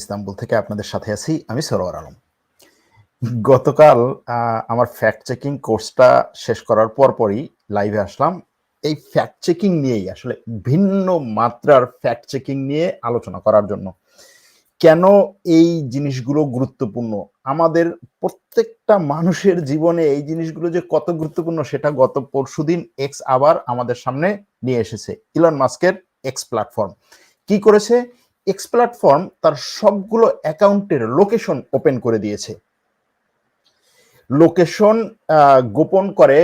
Istanbul থেকে আপনাদের সাথে আছি, আমি সরোয়ার আলম। গতকাল আমার ফ্যাক্ট চেকিং কোর্সটা শেষ করার পরপরই লাইভে আসলাম। এই ফ্যাক্ট চেকিং নিয়েই, আসলে ভিন্ন মাত্রার ফ্যাক্ট চেকিং নিয়ে আলোচনা করার জন্য। কেন এই জিনিসগুলো গুরুত্বপূর্ণ? আমাদের প্রত্যেকটা মানুষের জীবনে এই জিনিসগুলো যে কত গুরুত্বপূর্ণ, সেটা গত পরশুদিন এক্স আবার আমাদের সামনে নিয়ে এসেছে ইলন মাস্কের এক্স প্ল্যাটফর্ম কি করেছে? এক্স প্ল্যাটফর্ম তার সবগুলো অ্যাকাউন্টের লোকেশন ওপেন করে দিয়েছে। লোকেশন গোপন করে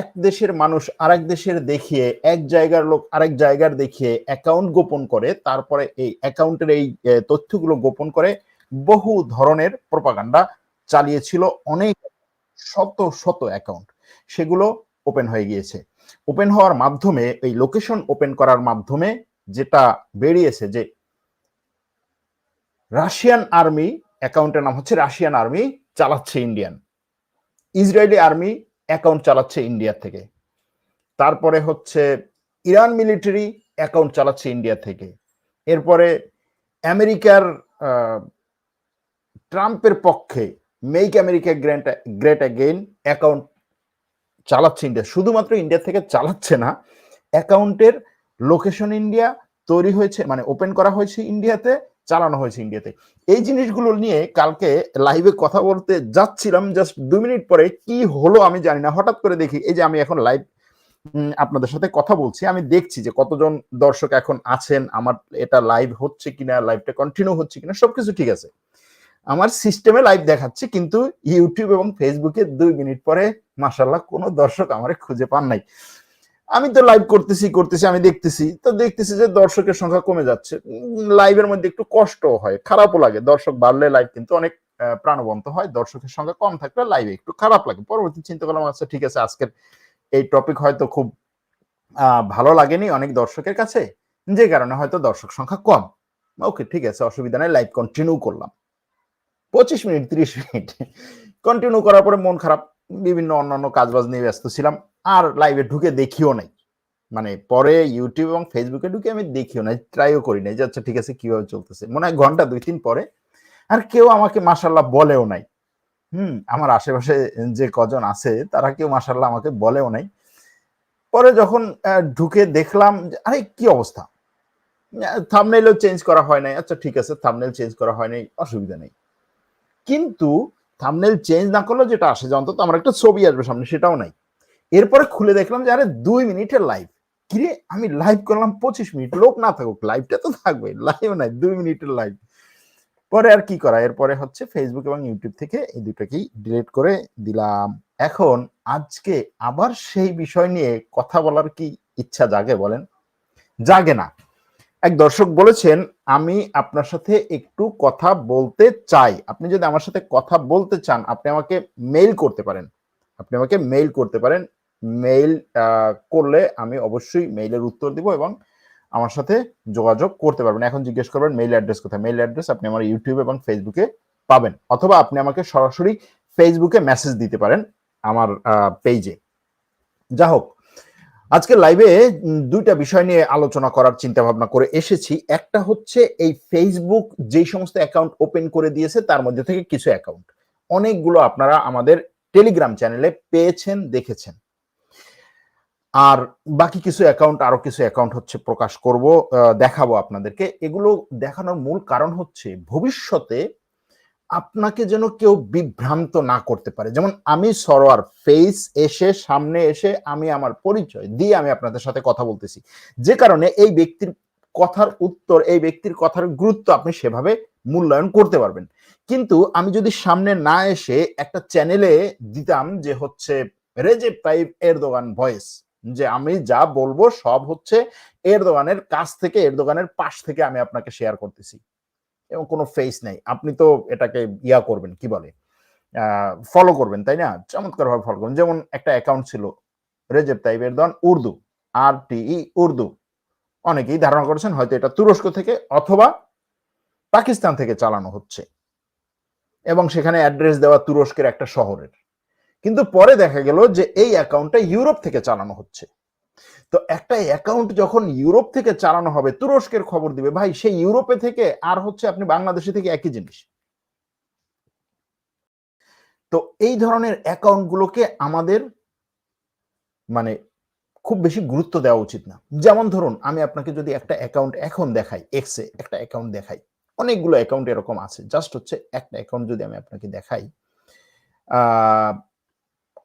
এক দেশের মানুষ আরেক দেশের দেখিয়ে, এক জায়গার লোক আরেক জায়গার দেখিয়ে অ্যাকাউন্ট গোপন করে, তারপরে এই অ্যাকাউন্টের এই তথ্যগুলো গোপন করে বহু ধরনের প্রপাগান্ডা চালিয়েছিল অনেক শত শত অ্যাকাউন্ট সেগুলো ওপেন হয়ে গিয়েছে। ওপেন হওয়ার মাধ্যমে, এই লোকেশন ওপেন করার মাধ্যমে যেটা বেরিয়েছে যে রাশিয়ান আর্মি অ্যাকাউন্টের নাম হচ্ছে রাশিয়ান আর্মি, চালাচ্ছে ইন্ডিয়ান। ইসরায়েলি আর্মি অ্যাকাউন্ট চালাচ্ছে ইন্ডিয়া থেকে। তারপরে হচ্ছে ইরান মিলিটারি অ্যাকাউন্ট চালাচ্ছে ইন্ডিয়া থেকে। এরপরে আমেরিকার ট্রাম্পের পক্ষে make America great great again account চালাচ্ছে ইন্ডিয়া। শুধুমাত্র ইন্ডিয়া থেকে চালাচ্ছে না, অ্যাকাউন্টের লোকেশন ইন্ডিয়া তৈরি হয়েছে মানে ওপেন করা হয়েছে ইন্ডিয়াতে। চালানো হয়েছে ইন্ডিয়াতে এই জিনিসগুলো নিয়ে কালকে লাইভে কথা বলতে যাচ্ছিলাম জাস্ট দু মিনিট পরে কি হলো আমি জানি না। হঠাৎ করে দেখি এই যে আমি এখন লাইভ আপনাদের সাথে কথা বলছি। আমি দেখছি যে কতজন দর্শক এখন আছেন, আমার এটা লাইভ হচ্ছে কিনা লাইভটা কন্টিনিউ হচ্ছে কিনা, সবকিছু ঠিক আছে। আমার সিস্টেমে লাইভ দেখাচ্ছে, কিন্তু ইউটিউব এবং ফেসবুকে দুই মিনিট পরে মাসাল্লাহ কোনো দর্শক আমার খুঁজে পান নাই। আমি তো লাইভ করতেছি করতেছি, আমি দেখতেছি। তো দেখতেছি যে দর্শকের সংখ্যা কমে যাচ্ছে। লাইভের মধ্যে একটু কষ্ট হয়, খারাপও লাগে। দর্শক বাড়লে লাইভ কিন্তু অনেক প্রাণবন্ত হয়। দর্শকের সংখ্যা কম থাকলে লাইভে একটু খারাপ লাগে। পরবর্তী চিন্তা করলাম আচ্ছা ঠিক আছে, আজকের এই টপিক হয়তো খুব ভালো লাগেনি অনেক দর্শকের কাছে। যে কারণে হয়তো দর্শক সংখ্যা কম। ওকে ঠিক আছে, অসুবিধা নেই লাইভ কন্টিনিউ করলাম। পঁচিশ মিনিট, তিরিশ মিনিট কন্টিনিউ করার পরে মন খারাপ বিভিন্ন অন্যান্য কাজবাজ নিয়ে ব্যস্ত ছিলাম, আর লাইভে ঢুকে দেখিও নাই। মানে পরে ইউটিউব এবং ফেসবুকে ঢুকে আমি দেখিও নাই ট্রাইও করি নাই যে আচ্ছা ঠিক আছে, কীভাবে চলতেছে? মনে হয় ঘণ্টা, দুই তিন পরে, আর কেউ আমাকে মাসাল্লাহ বলেও নাই। হুম, আমার আশেপাশে যে কজন আছে, তারা কেউ মাসাল্লাহ আমাকে বলেও নাই। পরে যখন ঢুকে দেখলাম আরে, কি অবস্থা? থামনেলও চেঞ্জ করা হয় নাই। আচ্ছা ঠিক আছে থামনেল চেঞ্জ করা হয় নাই, অসুবিধা নেই। কিন্তু থামনেল চেঞ্জ না করলে যেটা আসে যে অন্তত আমার একটা ছবি আসবে সামনে, সেটাও নাই। এরপরে খুলে দেখলাম যে, আরে, দুই মিনিটের লাইভ কিরে আমি লাইভ করলাম পঁচিশ মিনিট লোক না থাকুক লাইভটা তো থাকবে লাইভ নাই, দুই মিনিটের লাইভ পরে আর কি করা? এরপরে হচ্ছে ফেসবুক এবং ইউটিউব থেকে এই দুটাকেই ডিলিট করে দিলাম। এখন আজকে আবার সেই বিষয় নিয়ে কথা বলার কি ইচ্ছা জাগে বলেন? জাগে না। এক দর্শক বলেছেন, আমি আপনার সাথে একটু কথা বলতে চাই। আপনি যদি আমার সাথে কথা বলতে চান, আপনি আমাকে মেইল করতে পারেন। আপনি আমাকে মেইল করতে পারেন। মেইল করলে আমি অবশ্যই মেইলের উত্তর দিব এবং আমার সাথে যোগাযোগ করতে পারবেন। এখন জিজ্ঞেস করবেন মেইল অ্যাড্রেস কোথায়? মেইল অ্যাড্রেস আপনি আমার ইউটিউব এবং ফেসবুকে পাবেন। অথবা আপনি আমাকে সরাসরি ফেসবুকে মেসেজ দিতে পারেন আমার পেজে যা হোক আজকে লাইভে দুইটা বিষয় নিয়ে আলোচনা করার চিন্তা ভাবনা করে এসেছি। একটা হচ্ছে এই ফেসবুক যেই সমস্ত অ্যাকাউন্ট ওপেন করে দিয়েছে, তার মধ্যে থেকে কিছু অ্যাকাউন্ট অনেকগুলো আপনারা আমাদের টেলিগ্রাম চ্যানেলে পেয়েছেন, দেখেছেন। আর বাকি কিছু অ্যাকাউন্ট আরও কিছু অ্যাকাউন্ট হচ্ছে প্রকাশ করব দেখাবো আপনাদেরকে। এগুলো দেখানোর মূল কারণ হচ্ছে ভবিষ্যতে আপনাকে যেন কেউ বিভ্রান্ত না করতে পারে। যেমন আমি সরোয়ার ফেস এসে, সামনে এসে আমি আমার পরিচয় দিয়ে আমি আপনাদের সাথে কথা বলতেছি। যে কারণে এই ব্যক্তির কথার উত্তর, এই ব্যক্তির কথার গুরুত্ব আপনি সেভাবে মূল্যায়ন করতে পারবেন। কিন্তু আমি যদি সামনে না এসে একটা চ্যানেলে দিতাম যে হচ্ছে রেজেপ তাইব এরদোগান ভয়েস যে আমি যা বলব সব হচ্ছে এরদোগানের কাছ থেকে এরদোগানের পাশ থেকে আমি আপনাকে শেয়ার করতেছি। এবং কোনো ফেস নেই। আপনি তো এটাকে ইয়া করবেন, কি বলে? ফলো করবেন, তাই না? চমৎকার ভাবে ফলো করবেন। যেমন একটা অ্যাকাউন্ট ছিল রেজেপ তাইব এরদোয়ান উর্দু আর টিই উর্দু অনেকেই ধারণা করেছেন হয়তো এটা তুরস্ক থেকে অথবা পাকিস্তান থেকে চালানো হচ্ছে। এবং সেখানে অ্যাড্রেস দেওয়া তুরস্কের একটা শহরের। কিন্তু পরে দেখা গেল যে এই অ্যাকাউন্টটা ইউরোপ থেকে চালানো হচ্ছে। তো একটা অ্যাকাউন্ট যখন ইউরোপ থেকে চালানো হবে, তুরস্কের খবর দিবে, ভাই সেই ইউরোপে থেকে আর হচ্ছে আপনি বাংলাদেশে থেকে একই জিনিস। তো এই ধরনের অ্যাকাউন্টগুলোকে আমাদের মানে খুব বেশি গুরুত্ব দেওয়া উচিত না। যেমন ধরুন, আমি আপনাকে যদি একটা অ্যাকাউন্ট এখন দেখাই এক্সে একটা অ্যাকাউন্ট দেখাই, অনেকগুলো অ্যাকাউন্ট এরকম আছে। জাস্ট হচ্ছে একটা অ্যাকাউন্ট যদি আমি আপনাকে দেখাই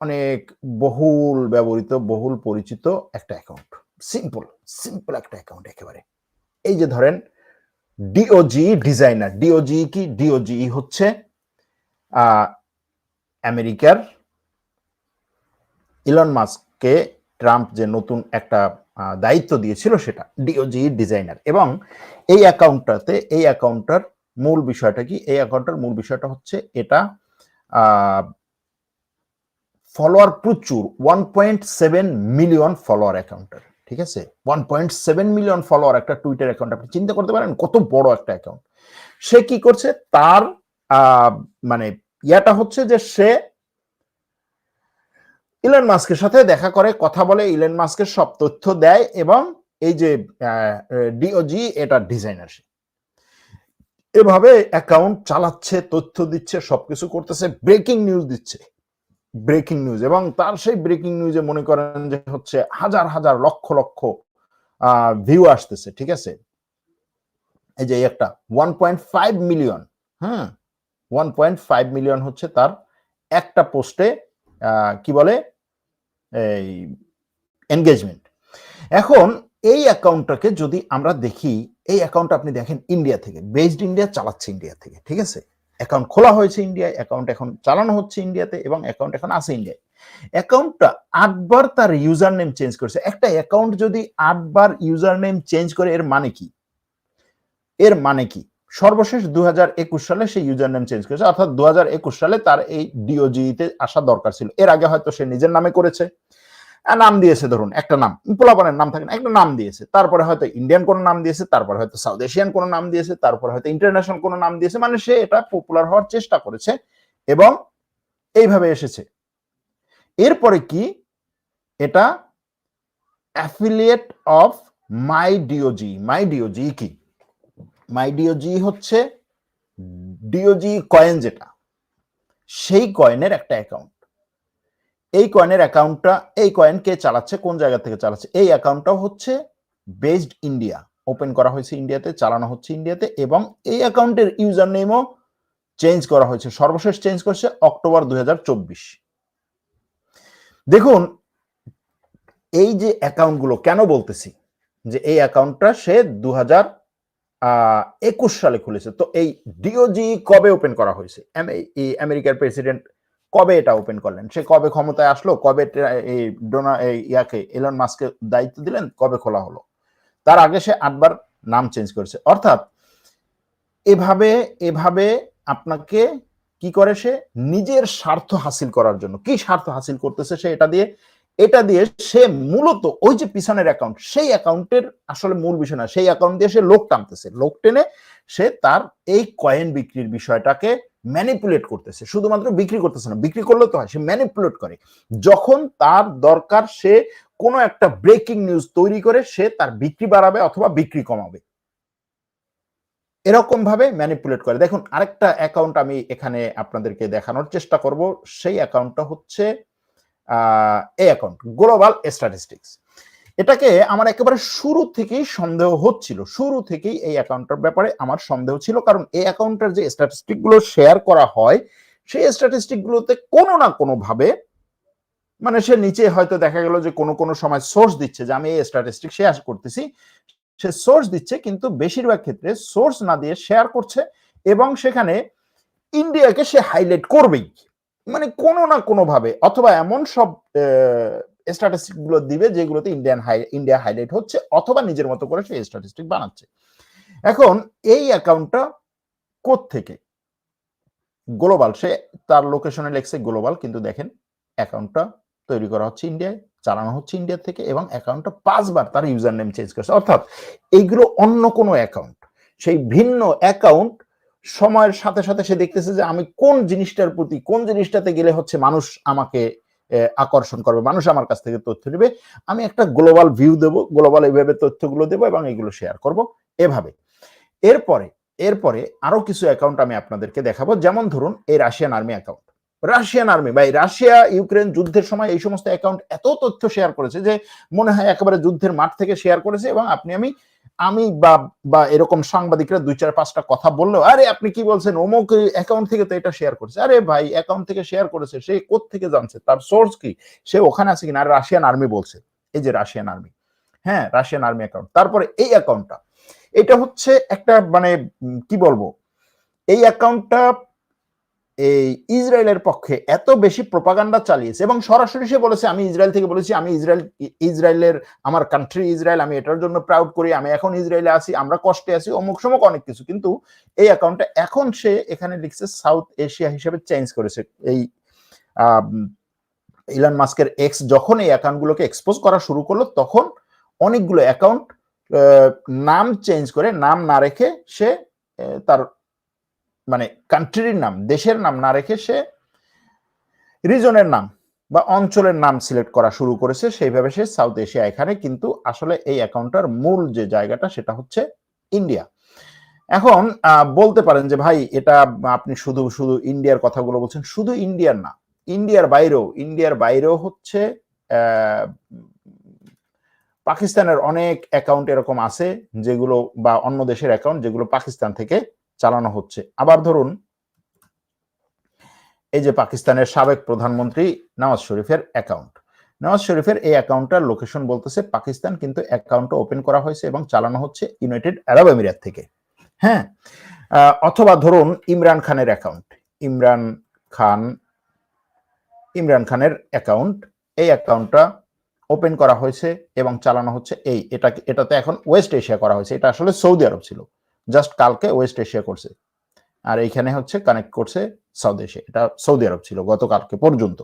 অনেক বহুল ব্যবহৃত, বহুল পরিচিত একটা অ্যাকাউন্ট সিম্পল সিম্পল একটা অ্যাকাউন্ট একেবারে। এই যে ধরেন D O G designer D O G কি? ডিওজি হচ্ছে আমেরিকার ইলন মাস্ককে ট্রাম্প যে নতুন একটা দায়িত্ব দিয়েছিল সেটা ডিওজি ডিজাইনার এবং এই অ্যাকাউন্টটাতে এই অ্যাকাউন্টটার মূল বিষয়টা কি? এই অ্যাকাউন্টটার মূল বিষয়টা হচ্ছে এটা ফলোয়ার প্রচুর one point seven million follower অ্যাকাউন্টের ঠিক আছে? One point seven million follower একটা টুইটার অ্যাকাউন্ট আপনি চিন্তা করতে পারেন কত বড় একটা অ্যাকাউন্ট সে কি করছে? তার মানে ইয়াটা হচ্ছে যে সে ইলন মাস্কের সাথে দেখা করে, কথা বলে ইলন মাস্কের সব তথ্য দেয় এবং এই যে ডিওজি এটা ডিজাইনার সে। এভাবে অ্যাকাউন্ট চালাচ্ছে, তথ্য দিচ্ছে, সবকিছু করতেছে ব্রেকিং নিউজ দিচ্ছে। ব্রেকিং নিউজ এবং তার সেই ব্রেকিং নিউজে মনে করেন যে হচ্ছে হাজার হাজার, লক্ষ লক্ষ ভিউ আসতেছে, ঠিক আছে? এই যে একটা ওয়ান পয়েন্ট ফাইভ মিলিয়ন হ্যাঁ ওয়ান পয়েন্ট ফাইভ মিলিয়ন হচ্ছে তার একটা পোস্টে কি বলে? এই এনগেজমেন্ট এখন এই অ্যাকাউন্টটাকে যদি আমরা দেখি, এই অ্যাকাউন্ট আপনি দেখেন ইন্ডিয়া থেকে বেসড ইন্ডিয়া চালাচ্ছে ইন্ডিয়া থেকে, ঠিক আছে? অ্যাকাউন্ট খোলা হয়েছে ইন্ডিয়ায় অ্যাকাউন্ট এখন চালানো হচ্ছে ইন্ডিয়াতে এবং অ্যাকাউন্ট এখন আছে ইন্ডিয়ায় অ্যাকাউন্টটা আটবার তার ইউজার নেম চেঞ্জ করেছে। একটা অ্যাকাউন্ট যদি আটবার ইউজার নেম চেঞ্জ করে, এর মানে কি? এর মানে কি? সর্বশেষ দু হাজার একুশ সালে সেই ইউজার নেম চেঞ্জ করেছে, অর্থাৎ দু হাজার একুশ সালে তার এই ডিওজিতে আসা দরকার ছিল। এর আগে হয়তো সে নিজের নামে করেছে। নাম দিয়েছে, ধরুন, একটা নাম, পোলাপানের নাম থাকে না, একটা নাম দিয়েছে, তারপরে হয়তো ইন্ডিয়ান কোনো নাম দিয়েছে, তারপরে হয়তো সাউথ এশিয়ান কোনো নাম দিয়েছে, তারপরে হয়তো ইন্টারন্যাশনাল কোনো নাম দিয়েছে মানে সে এটা পপুলার হওয়ার চেষ্টা করেছে এবং এইভাবে এসেছে। এরপরে কি? এটা affiliate of my D O G my D O G কি? মাই ডিওজি হচ্ছে ডিওজি কয়েন যেটা, সেই কয়েনের একটা অ্যাকাউন্ট এই কয়েনের অ্যাকাউন্টটা এই কয়েন কে চালাচ্ছে, কোন জায়গা থেকে চালাচ্ছে? এই অ্যাকাউন্টটাও হচ্ছে বেসড ইন্ডিয়া ওপেন করা হয়েছে ইন্ডিয়াতে চালানো হচ্ছে ইন্ডিয়াতে এবং এই অ্যাকাউন্টের ইউজার নেমও চেঞ্জ করা হয়েছে। সর্বশেষ চেঞ্জ করছে অক্টোবর দুই দেখুন, এই যে অ্যাকাউন্টগুলো কেন বলতেছি? যে এই অ্যাকাউন্টটা সে দু একুশ সালে খুলেছে। তো এই ডিওজি কবে ওপেন করা হয়েছে? আমেরিকার প্রেসিডেন্ট কবে এটা ওপেন করলেন? সে কবে ক্ষমতায় আসলো? কবে এই ডোনা ইয়াকে এলন মাস্কে দায়িত্ব দিলেন? কবে খোলা হলো? তার আগে সে আটবার নাম চেঞ্জ করেছে। অর্থাৎ এভাবে এভাবে আপনাকে কি করে সে? নিজের স্বার্থ হাসিল করার জন্য। কি স্বার্থ হাসিল করতেছে সে এটা দিয়ে? এটা দিয়ে সে মূলত ওই যে পিছনের অ্যাকাউন্ট সেই অ্যাকাউন্টের আসলে মূল বিষয় না, সেই অ্যাকাউন্ট দিয়ে সে লোক টানতেছে। লোক টেনে সে তার এই কয়েন বিক্রির বিষয়টাকে ম্যানিপুলেট করতেছে, শুধুমাত্র বিক্রি করতেছে না, বিক্রি করলে তো হয়, সে ম্যানিপুলেট করে। যখন তার দরকার, সে কোনো একটা ব্রেকিং নিউজ তৈরি করে, সে তার বিক্রি বাড়াবে অথবা বিক্রি কমাবে। এরকম ভাবে ম্যানিপুলেট করে। দেখুন, আরেকটা অ্যাকাউন্ট আমি এখানে আপনাদেরকে দেখানোর চেষ্টা করব। সেই অ্যাকাউন্টটা হচ্ছে এই অ্যাকাউন্ট গ্লোবাল স্ট্যাটিস্টিক্স এটাকে আমার একেবারে শুরু থেকেই সন্দেহ হচ্ছিল। শুরু থেকেই এই অ্যাকাউন্টের ব্যাপারে আমার সন্দেহ ছিল। কারণ এই অ্যাকাউন্টের যে স্ট্যাটিস্টিকগুলো শেয়ার করা হয়, সেই স্ট্যাটিস্টিক গুলোতে কোনো না কোনো ভাবে মানে সে নিচে হয়তো দেখা গেল যে কোনো কোনো সময় সোর্স দিচ্ছে যে আমি এই স্ট্যাটিস্টিক শেয়ার করতেছি। সে সোর্স দিচ্ছে কিন্তু বেশিরভাগ ক্ষেত্রে সোর্স না দিয়ে শেয়ার করছে এবং সেখানে ইন্ডিয়াকে সে হাইলাইট করবেই। মানে কোনো না কোনো ভাবে অথবা এমন সব স্ট্যাটিস্টিকগুলো দিবে, যেগুলোতে ইন্ডিয়ান হাই ইন্ডিয়া হাইলাইট হচ্ছে, অথবা নিজের মতো করে সে স্ট্যাটিস্টিক বানাচ্ছে। এখন এই অ্যাকাউন্টটা থেকে গ্লোবাল সে তার লোকেশনে লেখছে গ্লোবাল কিন্তু দেখেন অ্যাকাউন্টটা তৈরি করা হচ্ছে ইন্ডিয়ায় চালানো হচ্ছে ইন্ডিয়া থেকে, এবং অ্যাকাউন্টটা পাঁচবার তার ইউজার নেম চেঞ্জ করছে। অর্থাৎ এইগুলো অন্য কোনো অ্যাকাউন্ট সেই ভিন্ন অ্যাকাউন্ট সময়ের সাথে সাথে সে দেখতেছে যে আমি কোন জিনিসটার প্রতি, কোন জিনিসটাতে গেলে হচ্ছে মানুষ আমাকে আকর্ষণ করবে। মানুষ আমার কাছ থেকে তথ্য নেবে। আমি একটা গ্লোবাল ভিউ দেব। গ্লোবাল এইভাবে তথ্যগুলো দেবো এবং এগুলো শেয়ার করব। এভাবে। এরপরে এরপরে আরও কিছু অ্যাকাউন্ট আমি আপনাদেরকে দেখাবো। যেমন ধরুন এই Russian army account Russian army বা রাশিয়া ইউক্রেন যুদ্ধের সময় এই সমস্ত অ্যাকাউন্ট এত তথ্য শেয়ার করেছে যে মনে হয় একেবারে যুদ্ধের মাঠ থেকে শেয়ার করেছে এবং আপনি, আমি আমি বা বা এরকম সাংবাদিকরা দুই চার পাঁচটা কথা বলল আরে, আপনি কি বলছেন? অমুক অ্যাকাউন্ট থেকে তো এটা শেয়ার করেছে? আরে, ভাই অ্যাকাউন্ট থেকে শেয়ার করেছে। সে থেকে জানছে? তার সোর্স কি? সে ওখানে আছে কিনা? আর রাশিয়ান আর্মি বলছে। এই যে রাশিয়ান আর্মি হ্যাঁ রাশিয়ান আর্মি অ্যাকাউন্ট তারপরে এই অ্যাকাউন্টটা এটা হচ্ছে একটা মানে কি বলব? এই অ্যাকাউন্টটা এই ইসরায়েলের পক্ষে এত বেশি প্রপাগান্ডা চালিয়েছে এবং সরাসরি সে বলেছে, আমি ইসরায়েল থেকে বলেছি, আমি ইসরায়েল, ইসরায়েলের, আমার কান্ট্রি ইসরায়েল, আমি এটার জন্য প্রাউড করি, আমি এখন ইসরায়েলে আছি, আমরা কষ্টে আছি, অমুক সমক অনেক কিছু। কিন্তু এই অ্যাকাউন্টটা এখন সে এখানে লিখছে সাউথ এশিয়া হিসেবে চেঞ্জ করেছে। এই ইলান মাস্কের এক্স যখন এই অ্যাকাউন্টগুলোকে এক্সপোজ করা শুরু করল, তখন অনেকগুলো অ্যাকাউন্ট নাম চেঞ্জ করে, নাম না রেখে সে তার মানে কান্ট্রির নাম, দেশের নাম না রেখে সে রিজনের নাম বা অঞ্চলের নাম সিলেক্ট করা শুরু করেছে। সেইভাবে সে সাউথ এশিয়া এখানে কিন্তু আসলে এই অ্যাকাউন্টটার মূল যে জায়গাটা সেটা হচ্ছে ইন্ডিয়া এখন বলতে পারেন যে ভাই এটা আপনি শুধু শুধু ইন্ডিয়ার কথাগুলো বলছেন, শুধু ইন্ডিয়ার না ইন্ডিয়ার বাইরেও ইন্ডিয়ার বাইরেও হচ্ছে পাকিস্তানের অনেক অ্যাকাউন্ট এরকম আছে যেগুলো বা অন্য দেশের অ্যাকাউন্ট যেগুলো পাকিস্তান থেকে চালানো হচ্ছে। আবার ধরুন, এই যে পাকিস্তানের সাবেক প্রধানমন্ত্রী নওয়াজ শরীফের অ্যাকাউন্ট নওয়াজ শরীফের এই অ্যাকাউন্টটার লোকেশন বলতেছে পাকিস্তান, কিন্তু অ্যাকাউন্টটা ওপেন করা হয়েছে এবং চালানো হচ্ছে ইউনাইটেড আরব এমিরাত থেকে। হ্যাঁ অথবা ধরুন ইমরান খানের অ্যাকাউন্ট ইমরান খান, ইমরান খানের অ্যাকাউন্ট এই অ্যাকাউন্টটা ওপেন করা হয়েছে এবং চালানো হচ্ছে এই। এটা, এটাতে এখন ওয়েস্ট এশিয়া করা হয়েছে। এটা আসলে সৌদি আরব ছিল। জাস্ট কালকে ওয়েস্ট এশিয়া করছে। আর এইখানে হচ্ছে কানেক্ট করছে সাউথ এশিয়া। এটা সৌদি আরব ছিল গতকালকে পর্যন্ত।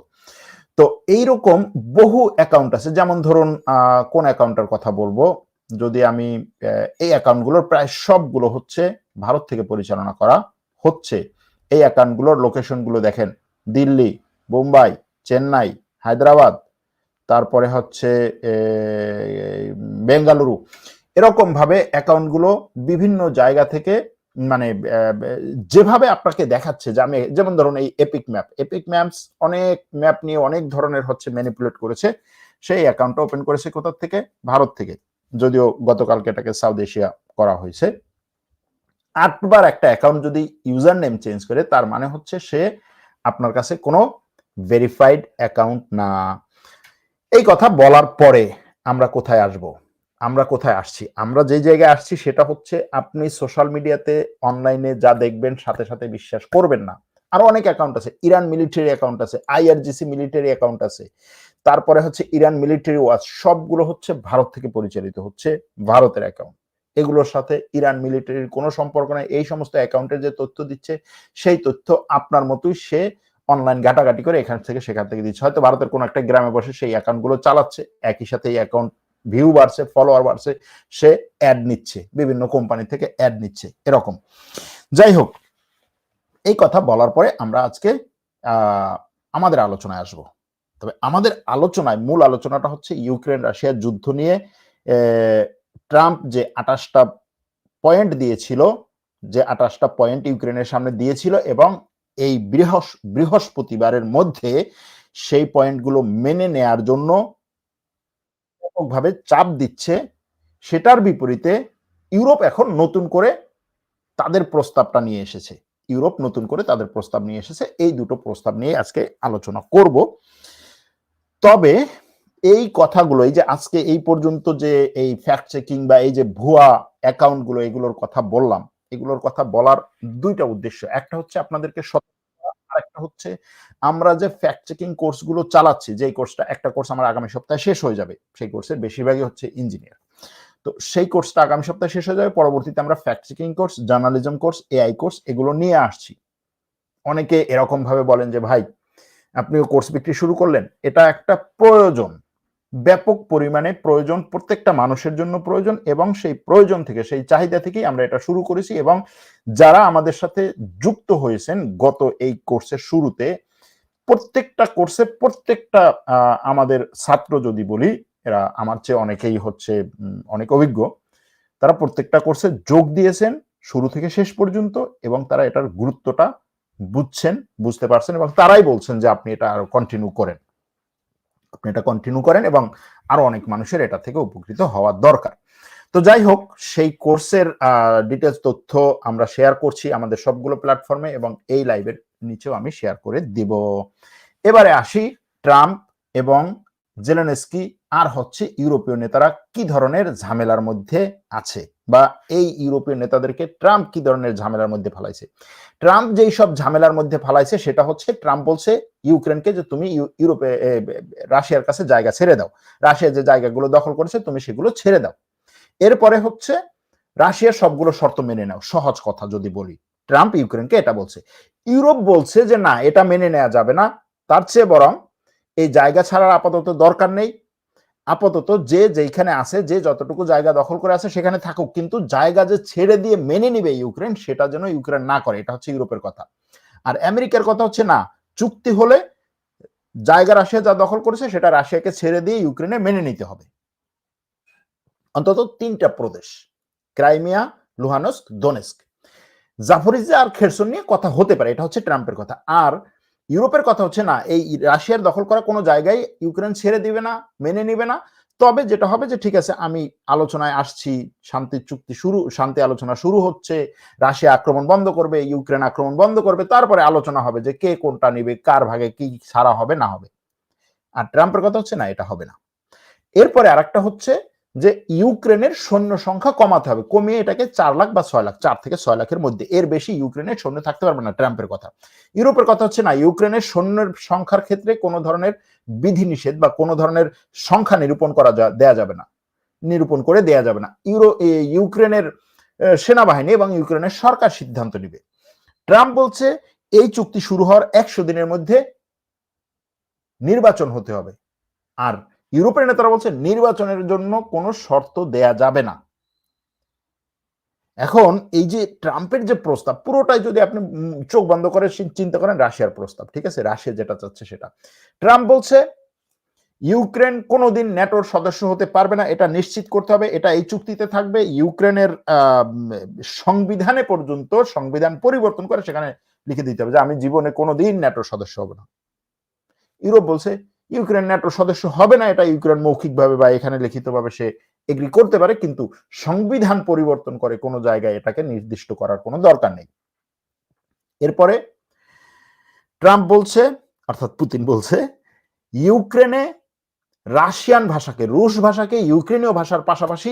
তো এইরকম বহু অ্যাকাউন্ট আছে। যেমন ধরুন কোন অ্যাকাউন্টের কথা বলব? যদি আমি এই অ্যাকাউন্টগুলোর প্রায় সবগুলো হচ্ছে ভারত থেকে পরিচালনা করা হচ্ছে। এই অ্যাকাউন্টগুলোর লোকেশনগুলো দেখেন। দিল্লি বোম্বাই চেন্নাই, হায়দ্রাবাদ, তারপরে হচ্ছে বেঙ্গালুরু। এরকম ভাবে অ্যাকাউন্টগুলো বিভিন্ন জায়গা থেকে মানে যেভাবে আপনাকে দেখাচ্ছে যে আমি, যেমন ধরুন এই এপিক ম্যাপ এপিক ম্যাপস অনেক ম্যাপ নিয়ে অনেক ধরনের হচ্ছে ম্যানিপুলেট করেছে। সেই অ্যাকাউন্টটা ওপেন করেছে কোথা থেকে? ভারত থেকে। যদিও গতকালকে এটাকে সাউথ এশিয়া করা হয়েছে। আটবার একটা অ্যাকাউন্ট যদি ইউজার নেম চেঞ্জ করে, তার মানে হচ্ছে সে আপনার কাছে কোনো ভেরিফাইড অ্যাকাউন্ট না। এই কথা বলার পরে আমরা কোথায় আসব? আমরা কোথায় আসছি? আমরা যে জায়গায় আসছি সেটা হচ্ছে আপনি সোশ্যাল মিডিয়াতে অনলাইনে যা দেখবেন সাথে সাথে বিশ্বাস করবেন না। আরও অনেক অ্যাকাউন্ট আছে। ইরান মিলিটারি অ্যাকাউন্ট আছে আইআরজিসি মিলিটারি অ্যাকাউন্ট আছে, তারপরে হচ্ছে ইরান মিলিটারি ওয়াচ সবগুলো হচ্ছে ভারত থেকে পরিচালিত হচ্ছে ভারতের অ্যাকাউন্ট এগুলোর সাথে ইরান মিলিটারির কোনো সম্পর্ক নাই। এই সমস্ত অ্যাকাউন্টের যে তথ্য দিচ্ছে, সেই তথ্য আপনার মতোই সে অনলাইন ঘাটাঘাটি করে এখান থেকে সেখান থেকে দিচ্ছে। হয়তো ভারতের কোনো একটা গ্রামে বসে সেই অ্যাকাউন্টগুলো চালাচ্ছে। একই সাথে এই অ্যাকাউন্ট ভিউ বাড়ছে ফলোয়ার বাড়ছে, সে অ্যাড নিচ্ছে, বিভিন্ন কোম্পানি থেকে অ্যাড নিচ্ছে, এরকম। যাই হোক, এই কথা বলার পরে আমরা আজকে আমাদের আলোচনায় আসব। তবে আমাদের আলোচনায়, মূল আলোচনাটা হচ্ছে ইউক্রেন রাশিয়ার যুদ্ধ নিয়ে ট্রাম্প যে আঠাশটা পয়েন্ট দিয়েছিল, যে আঠাশটা পয়েন্ট ইউক্রেনের সামনে দিয়েছিল এবং এই বৃহস্, বৃহস্পতিবারের মধ্যে সেই পয়েন্টগুলো মেনে নেয়ার জন্য ব্যাপকভাবে চাপ দিচ্ছে, সেটার বিপরীতে ইউরোপ এখন নতুন করে তাদের প্রস্তাবটা নিয়ে এসেছে। ইউরোপ নতুন করে তাদের প্রস্তাব নিয়ে এসেছে। এই দুটো প্রস্তাব নিয়ে আজকে আলোচনা করব। তবে এই কথাগুলো, এই যে আজকে এই পর্যন্ত যে এই ফ্যাক্ট চেকিং বা এই যে ভুয়া অ্যাকাউন্টগুলো এগুলোর কথা বললাম, এগুলোর কথা বলার দুইটা উদ্দেশ্য। একটা হচ্ছে আপনাদেরকে আরেকটা হচ্ছে, আমরা যে ফ্যাক্ট চেকিং কোর্সগুলো চালাচ্ছি যে কোর্সটা একটা কোর্স আমার আগামী সপ্তাহে শেষ হয়ে যাবে, সেই কোর্সের বেশিরভাগই হচ্ছে ইঞ্জিনিয়ার তো সেই কোর্সটা আগামী সপ্তাহে শেষ হয়ে যাবে, পরবর্তীতে আমরা fact checking course journalism course AI course এগুলো নিয়ে আসছি। অনেকে এরকম ভাবে বলেন যে, ভাই আপনি কোর্স বিক্রি শুরু করলেন, এটা একটা প্রয়োজন। ব্যাপক পরিমাণে প্রয়োজন, প্রত্যেকটা মানুষের জন্য প্রয়োজন এবং সেই প্রয়োজন থেকে, সেই চাহিদা থেকেই আমরা এটা শুরু করেছি এবং যারা আমাদের সাথে যুক্ত হয়েছেন গত এই কোর্সের শুরুতে, প্রত্যেকটা কোর্সে প্রত্যেকটা আমাদের ছাত্র যদি বলি, এরা আমার চেয়ে অনেকেই হচ্ছে অনেক অভিজ্ঞ, তারা প্রত্যেকটা কোর্সে যোগ দিয়েছেন শুরু থেকে শেষ পর্যন্ত এবং তারা এটার গুরুত্বটা বুঝছেন, বুঝতে পারছেন এবং তারাই বলছেন যে আপনি এটা আরও কন্টিনিউ করেন। আপনি এটা কন্টিনিউ করেন এবং আরও অনেক মানুষের এটা থেকে উপকৃত হওয়ার দরকার। তো যাই হোক, সেই কোর্সের ডিটেলস তথ্য আমরা শেয়ার করছি আমাদের সবগুলো প্ল্যাটফর্মে এবং এই লাইভের নিচেও আমি শেয়ার করে দিব। এবারে আসি ট্রাম্প এবং জেলেনস্কি আর হচ্ছে ইউরোপীয় নেতারা কি ধরনের ঝামেলার মধ্যে আছে? বা এই ইউরোপীয় নেতাদেরকে ট্রাম্প কি ধরনের ঝামেলার মধ্যে ফেলাইছে? ট্রাম্প যেই সব ঝামেলার মধ্যে ফেলাইছে সেটা হচ্ছে, ট্রাম্প বলছে, ইউক্রেনকে যে তুমি ইউরোপে রাশিয়ার কাছে জায়গা ছেড়ে দাও। রাশিয়া যে জায়গাগুলো দখল করেছে তুমি সেগুলো ছেড়ে দাও। এরপরে হচ্ছে, রাশিয়ার সবগুলো শর্ত মেনে নাও। সহজ কথা যদি বলি, ট্রাম্প ইউক্রেনকে এটা বলছে। ইউরোপ বলছে যে না, এটা মেনে নেওয়া যাবে না। তার চেয়ে বরং এই জায়গা ছাড়ার আপাতত দরকার নেই। আপাতত যে যেখানে আছে, যে যতটুকু জায়গা দখল করে আছে সেখানে থাকুক। কিন্তু জায়গা যে ছেড়ে দিয়ে মেনে নিবে ইউক্রেন, সেটা যেন ইউক্রেন না করে, এটা হচ্ছে ইউরোপের কথা। আর আমেরিকার কথা হচ্ছে না, চুক্তি হলে জায়গা রাশিয়া যা দখল করেছে সেটা রাশিয়াকে ছেড়ে দিয়ে ইউক্রেনে মেনে নিতে হবে। অন্তত তিনটা প্রদেশ, ক্রাইমিয়া, লুহানস্ক, দোনেস্ক। জাফরিজা আর খেরসন নিয়ে কথা হতে পারে, এটা হচ্ছে ট্রাম্পের কথা। আর ইউরোপের কথা হচ্ছে না, এই রাশিয়ার দখল করা কোনো জায়গায় ইউক্রেন ছেড়ে দিবে না, মেনে নিবে না। তবে যেটা হবে যে ঠিক আছে, আমি আলোচনায় আসছি শান্তির চুক্তি শুরু, শান্তি আলোচনা শুরু হচ্ছে, রাশিয়া আক্রমণ বন্ধ করবে, ইউক্রেন আক্রমণ বন্ধ করবে, তারপরে আলোচনা হবে যে কে কোনটা নিবে, কার ভাগে কি ছাড়া হবে, না হবে। আর ট্রাম্পের কথা হচ্ছে না, এটা হবে না। এরপরে আরেকটা হচ্ছে যে ইউক্রেনের সৈন্য সংখ্যা কমাতে হবে, কমিয়ে এটাকে চার লাখ বা ছয় লাখ, চার থেকে ছয় লাখের মধ্যে। এর বেশি ইউক্রেনের সৈন্য থাকতে পারবে না, ট্রাম্পের কথা। ইউরোপের কথা হচ্ছে না, ইউক্রেনের সৈন্যের সংখ্যার ক্ষেত্রে কোনো ধরনের বিধিনিষেধ বা কোনো ধরনের সংখ্যা নিরূপণ করা দেয়া যাবে না, নিরূপণ করে দেয়া যাবে না। ইউরো ইউক্রেনের সেনাবাহিনী এবং ইউক্রেনের সরকার সিদ্ধান্ত নিবে। ট্রাম্প বলছে, এই চুক্তি শুরু হওয়ার একশো দিনের মধ্যে নির্বাচন হতে হবে। আর ইউরোপের নেতারা বলছে, নির্বাচনের জন্য কোনো শর্ত দেয়া যাবে না। এখন এই যে ট্রাম্পের যে প্রস্তাব, পুরোটাই যদি আপনি চোখ বন্ধ করে চিন্তা করেন, রাশিয়ার প্রস্তাব, ঠিক আছে? রাশিয়া যেটা চাচ্ছে সেটা। ট্রাম্প বলছে, ইউক্রেন কোনোদিন ন্যাটোর সদস্য হতে পারবে না, এটা নিশ্চিত করতে হবে, এটা এই চুক্তিতে থাকবে, ইউক্রেনের সংবিধানে পর্যন্ত সংবিধান পরিবর্তন করে সেখানে লিখে দিতে হবে যে, আমি জীবনে কোনোদিন ন্যাটোর সদস্য হব না। ইউরোপ বলছে ইউক্রেন ন্যাটো সদস্য হবে না, এটা ইউক্রেন মৌখিকভাবে বা এখানে লিখিতভাবে সে এগ্রি করতে পারে, কিন্তু সংবিধান পরিবর্তন করে কোনো জায়গায় এটাকে নির্দিষ্ট করার কোনো দরকার নেই। এরপরে ট্রাম্প বলছে, অর্থাৎ পুতিন বলছে ইউক্রেনে রাশিয়ান ভাষাকে, রুশ ভাষাকে ইউক্রেনীয় ভাষার পাশাপাশি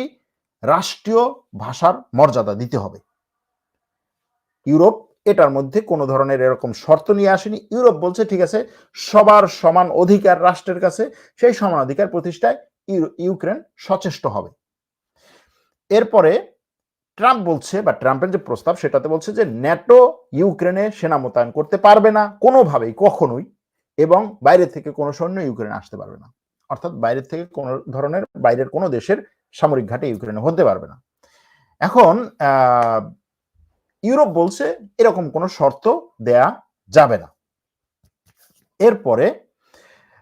রাষ্ট্রীয় ভাষার মর্যাদা দিতে হবে। ইউরোপ এটার মধ্যে কোনো ধরনের এরকম শর্ত নিয়ে আসেনি। ইউরোপ বলছে, ঠিক আছে, সবার সমান অধিকার রাষ্ট্রের কাছে, সেই সমান অধিকার প্রতিষ্ঠায় ইউক্রেন সচেষ্ট হবে। এরপরে ট্রাম্প বলছে, বা ট্রাম্পের যে প্রস্তাব, সেটাতে বলছে যে ন্যাটো ইউক্রেনে সেনা মোতায়েন করতে পারবে না, কোনোভাবেই, কখনোই, এবং বাইরে থেকে কোনো সৈন্য ইউক্রেনে আসতে পারবে না। অর্থাৎ বাইরের থেকে কোনো ধরনের, বাইরের কোনো দেশের সামরিক ঘাটে ইউক্রেনে হতে পারবে না। এখন, আহ ইউরোপ বলছে এরকম কোনো শর্ত দেয়া যাবে না। এরপরে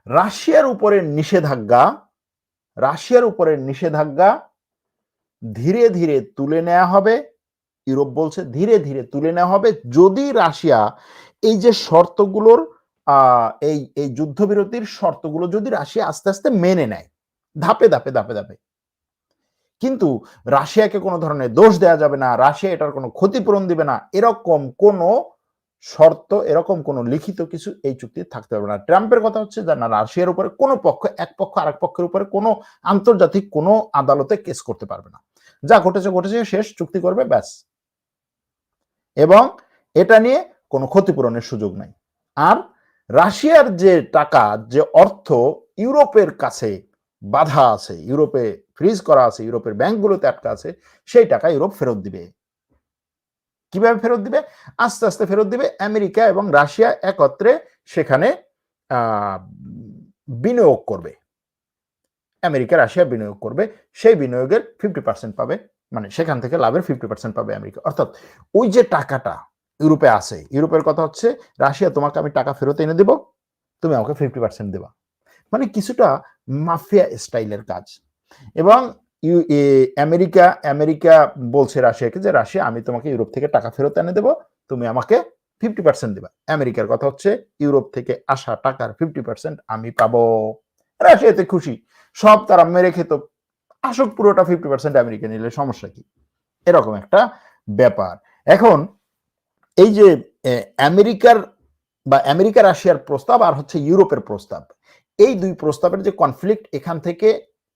রাশিয়ার উপরে নিষেধাজ্ঞা, রাশিয়ার উপরে নিষেধাজ্ঞা ধীরে ধীরে তুলে নেওয়া হবে। ইউরোপ বলছে ধীরে ধীরে তুলে নেওয়া হবে। যদি রাশিয়া এই যে শর্তগুলোর এই এই যুদ্ধবিরতির শর্তগুলো যদি রাশিয়া আস্তে আস্তে মেনে নেয়, ধাপে ধাপে ধাপে ধাপে কিন্তু রাশিয়াকে কোনো ধরনের দোষ দেওয়া যাবে না, রাশিয়া এটার কোনো ক্ষতিপূরণ দিবে না, এরকম কোনো শর্ত, এরকম কোনো লিখিত কিছু এই চুক্তি থাকতে পারবে না। ট্রাম্পের কথা হচ্ছে যে, না, রাশিয়ার উপরে কোনো পক্ষ, এক পক্ষ, আরেক পক্ষের উপরে কোনো আন্তর্জাতিক কোনো আদালতে কেস করতে পারবে না। যা ঘটেছে ঘটেছে, শেষ, চুক্তি করবে, ব্যাস। এবং এটা নিয়ে কোনো ক্ষতিপূরণের সুযোগ নাই। আর রাশিয়ার যে টাকা, যে অর্থ ইউরোপের কাছে বাধা আছে, ইউরোপে ফ্রিজ করা আছে, ইউরোপের ব্যাংকগুলোতে আটকা আছে, সেই টাকা ইউরোপ ফেরত দিবে। কীভাবে ফেরত দিবে? আস্তে আস্তে ফেরত দিবে আমেরিকা এবং রাশিয়া একত্রে সেখানে বিনিয়োগ করবে। আমেরিকা, রাশিয়া বিনিয়োগ করবে, সেই বিনিয়োগের ফিফটি পার্সেন্ট পাবে মানে সেখান থেকে লাভের ফিফটি পার্সেন্ট পাবে আমেরিকা। অর্থাৎ ওই যে টাকাটা ইউরোপে আছে, ইউরোপের কথা হচ্ছে, রাশিয়া, তোমাকে আমি টাকা ফেরত এনে দেব, তুমি আমাকে ফিফটি পার্সেন্ট দেবা। মানে কিছুটা মাফিয়া স্টাইলের কাজ। এবং ইউ- আমেরিকা আমেরিকা বলছে রাশিয়াকে যে, রাশিয়া, আমি তোমাকে ইউরোপ থেকে টাকা ফেরত এনে দেবো, তুমি আমাকে ফিফটি পার্সেন্ট দেবা। আমেরিকার কথা হচ্ছে, ইউরোপ থেকে আসা টাকার ফিফটি পার্সেন্ট আমি পাবো। রাশিয়াতে খুশি। সব তারা মেরে খেত। আসুক পুরোটা ফিফটি পার্সেন্ট আমেরিকা নিলে, সমস্যা কি? এরকম একটা ব্যাপার। এখন এই যে আমেরিকার বা আমেরিকা রাশিয়ার প্রস্তাব আর হচ্ছে ইউরোপের প্রস্তাব এই দুই প্রস্তাবের যে কনফ্লিক্ট এখান থেকে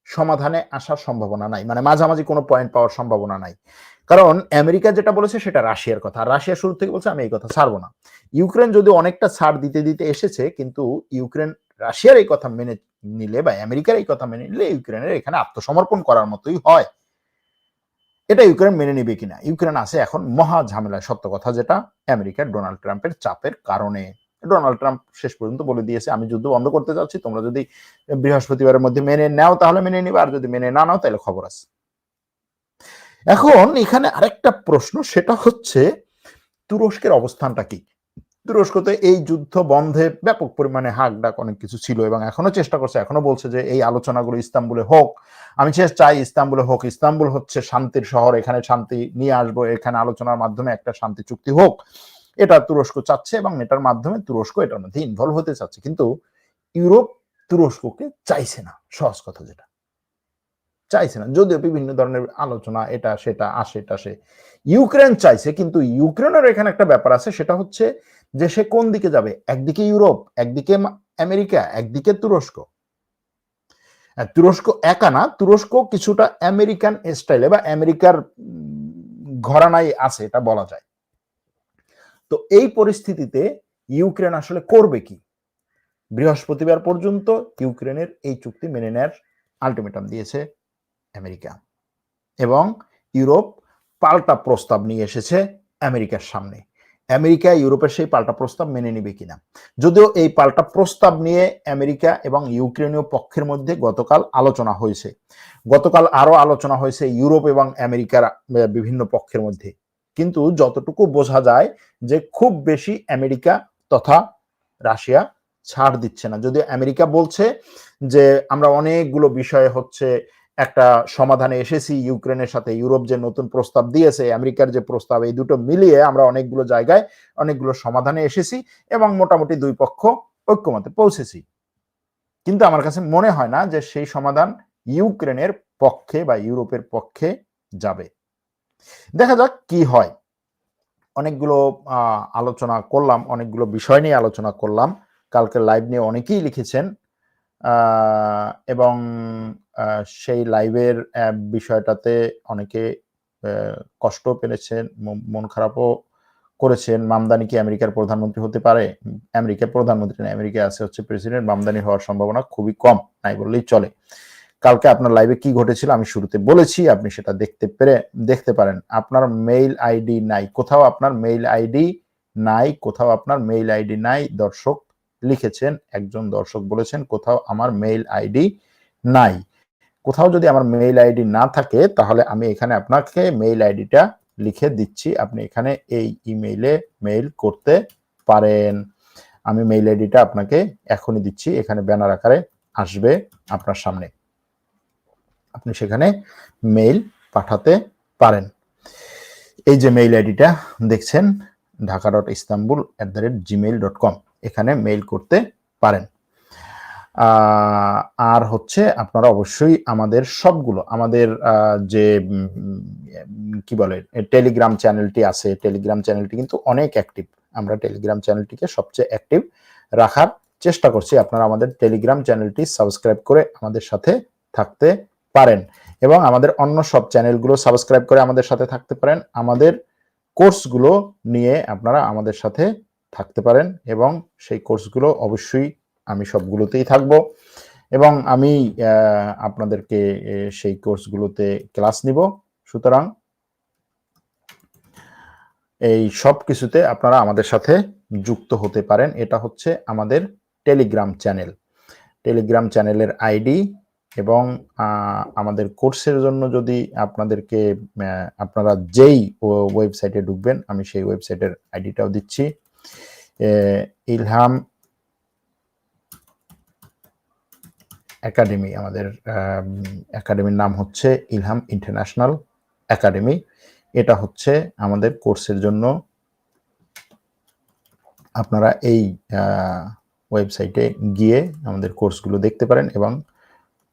সমাধানে আসার সম্ভাবনা নাই। মানে মাঝামাঝি কোনো পয়েন্ট পাওয়ার সম্ভাবনা নাই। কারণ আমেরিকা যেটা বলেছে সেটা রাশিয়ার কথা। আর রাশিয়া শুরু থেকে বলছে, আমি এই কথা ছাড়বো না। ইউক্রেন যদি অনেকটা ছাড় দিতে দিতে এসেছে, কিন্তু ইউক্রেন রাশিয়ার এই কথা মেনে নিলে বা আমেরিকার এই কথা মেনে নিলে ইউক্রেনের এখানে আত্মসমর্পণ করার মতোই হয়। এটা ইউক্রেন মেনে নিবে কিনা? ইউক্রেন আছে এখন মহা ঝামেলায়। সত্য কথা যেটা আমেরিকার ডোনাল্ড ট্রাম্পের চাপের কারণে। ডোনাল্ড ট্রাম্প শেষ পর্যন্ত বলে দিয়েছে, আমি যুদ্ধ বন্ধ করতে চাচ্ছি তোমরা যদি বৃহস্পতিবারের মধ্যে মেনে নাও তাহলে মেনে নিবে, আর যদি মেনে না নাও তাহলে খবর আছে। এখন এখানে আরেকটা প্রশ্ন, সেটা হচ্ছে, তুরস্কের অবস্থানটা কি? তুরস্ক তো এই যুদ্ধ বন্ধে ব্যাপক পরিমাণে হাক ডাক অনেক কিছু ছিল এবং এখনও চেষ্টা করছে, এখনও বলছে যে এই আলোচনাগুলো ইস্তাম্বুলে হোক, আমি চাই ইস্তাম্বুলে হোক, ইস্তাম্বুল হচ্ছে শান্তির শহর, এখানে শান্তি নিয়ে আসব, এখানে আলোচনার মাধ্যমে একটা শান্তি চুক্তি হোক। এটা তুরস্ক চাচ্ছে এবং এটার মাধ্যমে তুরস্ক এটার মধ্যে ইনভলভ হতে চাচ্ছে। কিন্তু ইউরোপ তুরস্ককে চাইছে না, সহজ কথা যেটা। চাইছে না। যদিও বিভিন্ন ধরনের আলোচনা, এটা, সেটা আসে এটা সে। ইউক্রেন চাইছে, কিন্তু ইউক্রেনের এখানে একটা ব্যাপার আছে, সেটা হচ্ছে যে সে কোন দিকে যাবে? একদিকে ইউরোপ, একদিকে আমেরিকা, একদিকে তুরস্ক। তুরস্ক একা না, তুরস্ক কিছুটা আমেরিকান স্টাইলে বা আমেরিকার ঘরানায় আছে, এটা বলা যায়। তো এই পরিস্থিতিতে ইউক্রেন আসলে করবে কি? বৃহস্পতিবার পর্যন্ত ইউক্রেনের এই চুক্তি মেনে নেয়ার আলটিমেটাম দিয়েছে আমেরিকা। এবং ইউরোপ পাল্টা প্রস্তাব নিয়ে এসেছে আমেরিকার সামনে। আমেরিকা ইউরোপের সেই পাল্টা প্রস্তাব মেনে নিবে কিনা? যদিও এই পাল্টা প্রস্তাব নিয়ে আমেরিকা এবং ইউক্রেনীয় পক্ষের মধ্যে গতকাল আলোচনা হয়েছে। গতকাল আরও আলোচনা হয়েছে ইউরোপ এবং আমেরিকার বিভিন্ন পক্ষের মধ্যে। কিন্তু যতটুকু বোঝা যায় যে খুব বেশি আমেরিকা তথা রাশিয়া ছাড় দিচ্ছে না। যদিও আমেরিকা বলছে যে আমরা অনেকগুলো বিষয়ে হচ্ছে একটা সমাধানে এসেছি, ইউক্রেনের সাথে ইউরোপ যে নতুন প্রস্তাব দিয়েছে, আমেরিকার যে প্রস্তাব, এই দুটো মিলিয়ে আমরা অনেকগুলো জায়গায় অনেকগুলো সমাধানে এসেছি এবং মোটামুটি দুই পক্ষ ঐক্যমতে পৌঁছেছি। কিন্তু আমার কাছে মনে হয় না যে সেই সমাধান ইউক্রেনের পক্ষে বা ইউরোপের পক্ষে যাবে। দেখা যাক কি হয়। অনেকগুলো আলোচনা করলাম, অনেকগুলো বিষয় নিয়ে আলোচনা করলাম। কালকে লাইভ নিয়ে অনেকেই লিখেছেন এবং সেই লাইভের বিষয়টাতে অনেকে কষ্ট পেয়েছেন মন- মন খারাপও করেছেন। মামদানি কি আমেরিকার প্রধানমন্ত্রী হতে পারে? আমেরিকার প্রধানমন্ত্রী না আমেরিকা আছে হচ্ছে প্রেসিডেন্ট মামদানি হওয়ার সম্ভাবনা খুবই কম, নাই বললেই চলে। কালকে আপনার লাইভে কি ঘটেছিল আমি শুরুতে বলেছি, আপনি সেটা দেখতে পেরে, দেখতে পারেন। আপনার মেইল আইডি নাই, কোথাও আপনার মেইল আইডি নাই, কোথাও আপনার মেইল আইডি নাই, দর্শক লিখেছেন, একজন দর্শক বলেছেন, কোথাও আমার মেইল আইডি নাই। কোথাও যদি আমার মেইল আইডি না থাকে, তাহলে আমি এখানে আপনাকে মেইল আইডিটা লিখে দিচ্ছি। আপনি এখানে এই ইমেইলে মেইল করতে পারেন। আমি মেইল আইডিটা আপনাকে এখনই দিচ্ছি, এখানে ব্যানার আকারে আসবে আপনার সামনে। আপনি সেখানে মেইল পাঠাতে পারেন। এই যে মেইল আইডিটা দেখছেন, Dhaka dot Istanbul at the rate Gmail dot com, এখানে মেইল করতে পারেন। আর হচ্ছে আপনারা অবশ্যই আমাদের সবগুলো, আমাদের যে কি বলে টেলিগ্রাম চ্যানেলটি আছে টেলিগ্রাম চ্যানেলটি কিন্তু অনেক অ্যাক্টিভ আমরা টেলিগ্রাম চ্যানেলটিকে সবচেয়ে অ্যাক্টিভ রাখার চেষ্টা করছি। আপনারা আমাদের টেলিগ্রাম চ্যানেলটি সাবস্ক্রাইব করে আমাদের সাথে থাকতে পারেন এবং আমাদের অন্য সব চ্যানেলগুলো সাবস্ক্রাইব করে আমাদের সাথে থাকতে পারেন। আমাদের কোর্সগুলো নিয়ে আপনারা আমাদের সাথে থাকতে পারেন এবং সেই কোর্সগুলো অবশ্যই আমি সবগুলোতেই থাকব এবং আমি আপনাদেরকে সেই কোর্সগুলোতে ক্লাস নিব। সুতরাং এই সব কিছুতে আপনারা আমাদের সাথে যুক্ত হতে পারেন। এটা হচ্ছে আমাদের টেলিগ্রাম চ্যানেল টেলিগ্রাম চ্যানেলের আইডি এবং আমাদের কোর্সের জন্য যদি আপনাদেরকে আপনারা যেই ওয়েবসাইটে ঢুকবেন, আমি সেই ওয়েবসাইটের আইডিটাও দিচ্ছি। ইলহাম একাডেমি, আমাদের একাডেমির নাম হচ্ছে ইলহাম ইন্টারন্যাশনাল একাডেমি। এটা হচ্ছে আমাদের কোর্সের জন্য আপনারা এই ওয়েবসাইটে গিয়ে আমাদের কোর্সগুলো দেখতে পারেন এবং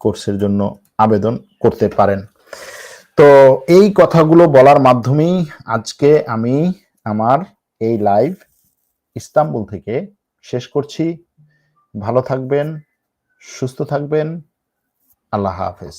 কোর্সের জন্য আবেদন করতে পারেন। তো এই কথাগুলো বলার মাধ্যমেই আজকে আমি আমার এই লাইভ ইস্তাম্বুল থেকে শেষ করছি। ভালো থাকবেন, সুস্থ থাকবেন। আল্লাহ হাফেজ।